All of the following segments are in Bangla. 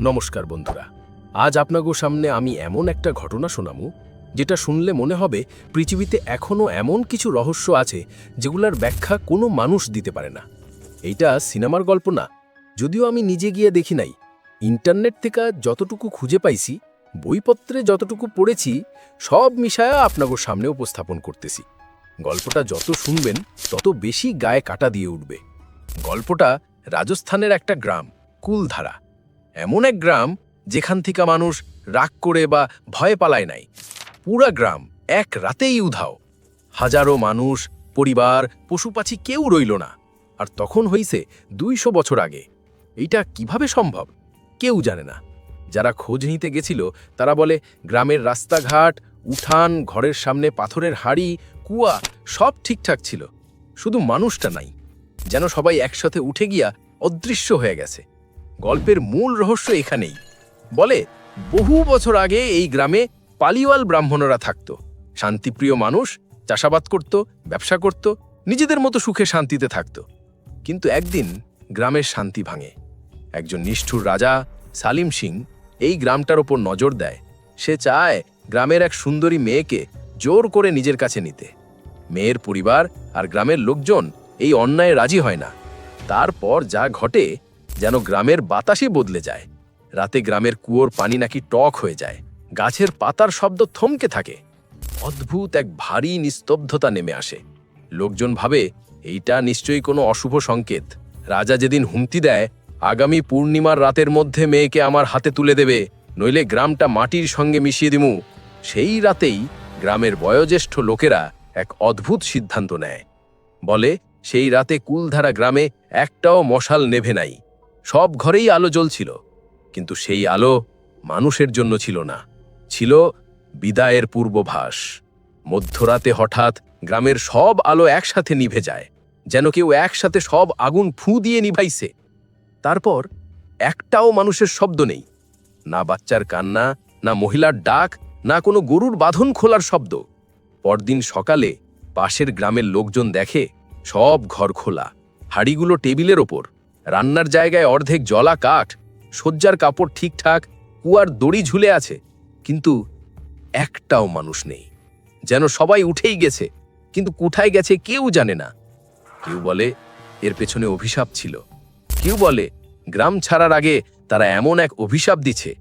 নমস্কার বন্ধুরা। আজ আপনাগো সামনে আমি এমন একটা ঘটনা শোনামু যেটা শুনলে মনে হবে পৃথিবীতে এখনও এমন কিছু রহস্য আছে যেগুলার ব্যাখ্যা কোনো মানুষ দিতে পারে না। এইটা সিনেমার গল্প না, যদিও আমি নিজে গিয়ে দেখি নাই। ইন্টারনেট থেকে যতটুকু খুঁজে পাইছি, বইপত্রে যতটুকু পড়েছি, সব মিশায়া আপনাগো সামনে উপস্থাপন করতেছি। গল্পটা যত শুনবেন, তত বেশি গায়ে কাটা দিয়ে উঠবে। গল্পটা রাজস্থানের একটা গ্রাম, কুলধারা। এমন এক গ্রাম যেখান থেকে মানুষ রাগ করে বা ভয়ে পালায় নাই। পুরা গ্রাম এক রাতেই উধাও। হাজারো মানুষ, পরিবার, পশুপাখি কেউ রইল না। আর তখন হইছে দুইশো বছর আগে। এইটা কীভাবে সম্ভব? কেউ জানে না। যারা খোঁজ নিতে গেছিল, তারা বলে, গ্রামের রাস্তাঘাট, উঠান, ঘরের সামনে পাথরের হাড়ি, কুয়া, সব ঠিকঠাক ছিল। শুধু মানুষটা নাই। যেন সবাই একসাথে উঠে গিয়া অদৃশ্য হয়ে গেছে। গল্পের মূল রহস্য এখানেই। বলে, বহু বছর আগে এই গ্রামে পালিওয়াল ব্রাহ্মণরা থাকত। শান্তিপ্রিয় মানুষ, চাষাবাদ করত, ব্যবসা করত, নিজেদের মতো সুখে শান্তিতে থাকত। কিন্তু একদিন গ্রামের শান্তি ভাঙে। একজন নিষ্ঠুর রাজা, সালিম সিং, এই গ্রামটার ওপর নজর দেয়। সে চায় গ্রামের এক সুন্দরী মেয়েকে জোর করে নিজের কাছে নিতে। মেয়ের পরিবার আর গ্রামের লোকজন এই অন্যায় রাজি হয় না। তারপর যা ঘটে যেন গ্রামের বাতাসই বদলে যায়। রাতে গ্রামের কুয়োর পানি নাকি টক হয়ে যায়। গাছের পাতার শব্দ থমকে থাকে। অদ্ভুত এক ভারী নিস্তব্ধতা নেমে আসে। লোকজন ভাবে, এইটা নিশ্চয়ই কোনো অশুভ সংকেত। রাজা যেদিন হুমতি দেয়, আগামী পূর্ণিমার রাতের মধ্যে মেয়েকে আমার হাতে তুলে দেবে, নইলে গ্রামটা মাটির সঙ্গে মিশিয়ে দিমু। সেই রাতেই গ্রামের বয়োজ্যেষ্ঠ লোকেরা এক অদ্ভুত সিদ্ধান্ত নেয়। বলে, সেই রাতে কুলধারা গ্রামে একটাও মশাল নেভে নাই। সব ঘরেই আলো জ্বলছিল, কিন্তু সেই আলো মানুষের জন্য ছিল না। ছিল বিদায়ের পূর্বভাস। মধ্যরাতে হঠাৎ গ্রামের সব আলো একসাথে নিভে যায়, যেন কেউ একসাথে সব আগুন ফু দিয়ে নিভাইছে। তারপর একটাও মানুষের শব্দ নেই। না বাচ্চার কান্না, না মহিলার ডাক, না কোনো গরুর বাঁধন খোলার শব্দ। পরদিন সকালে পাশের গ্রামের লোকজন দেখে সব ঘর খোলা, হাড়িগুলো টেবিলের ওপর। রান্নার জায়গায় অর্ধেক জলা কাঠ শয্যার কাপড় ঠিকঠাক, কুয়ার দড়ি ঝুলে আছে, কিন্তু একটাও মানুষ নেই। যেন সবাই উঠেই গেছে, কিন্তু কোথায় গেছে কেউ জানে না। কেউ বলে, এর পেছনে অভিশাপ ছিল। কেউ বলে, গ্রাম ছাড়ার আগে তারা এমন এক অভিশাপ দিছে।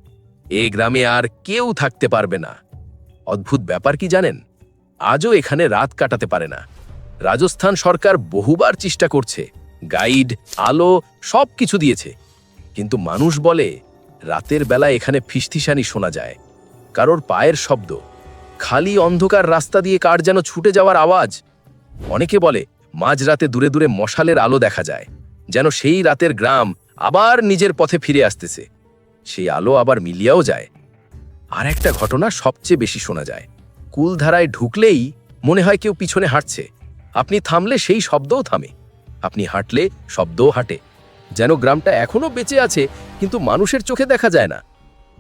এ গ্রামে আর কেউ থাকতে পারবে না। অদ্ভুত ব্যাপার কি জানেন? আজও এখানে রাত কাটাতে পারে না। রাজস্থান সরকার বহুবার চেষ্টা করছে। গাইড, আলো সব কিছু দিয়েছে। কিন্তু মানুষ বলে, রাতের বেলা এখানে ফিসফিসানি শোনা যায়। কারোর পায়ের শব্দ, খালি অন্ধকার রাস্তা দিয়ে কার যেন ছুটে যাওয়ার আওয়াজ। অনেকে বলে, মাঝরাতে দূরে দূরে মশালের আলো দেখা যায়, যেন সেই রাতের গ্রাম আবার নিজের পথে ফিরে আসতেছে। সেই আলো আবার মিলিয়াও যায়। আর একটা ঘটনা সবচেয়ে বেশি শোনা যায়। কুলধারায় ঢুকলেই মনে হয় কেউ পিছনে হাঁটছে। আপনি থামলে সেই শব্দও থামে। আপনি হাঁটলে শব্দও হাঁটে। যেন গ্রামটা এখনও বেঁচে আছে, কিন্তু মানুষের চোখে দেখা যায় না।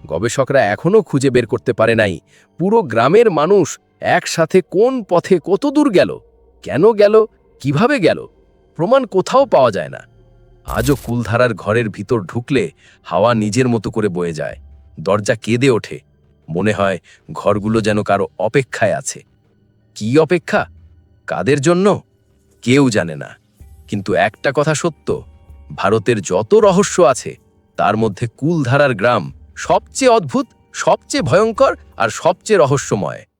গবেষকরা এখনও খুঁজে বের করতে পারে নাই, পুরো গ্রামের মানুষ একসাথে কোন পথে কত দূর গেল, কেন গেল, কীভাবে গেল, প্রমাণ কোথাও পাওয়া যায় না। আজও কুলধারার ঘরের ভিতর ঢুকলে হাওয়া নিজের মতো করে বয়ে যায়, দরজা কেঁদে ওঠে, মনে হয় ঘরগুলো যেন কারও অপেক্ষায় আছে। কি অপেক্ষা? কাদের জন্য? কেউ জানে না। কিন্তু একটা কথা সত্য, ভারতের যত রহস্য আছে, তার মধ্যে কুলধারার গ্রাম সবচেয়ে অদ্ভুত, সবচেয়ে ভয়ঙ্কর আর সবচেয়ে রহস্যময়।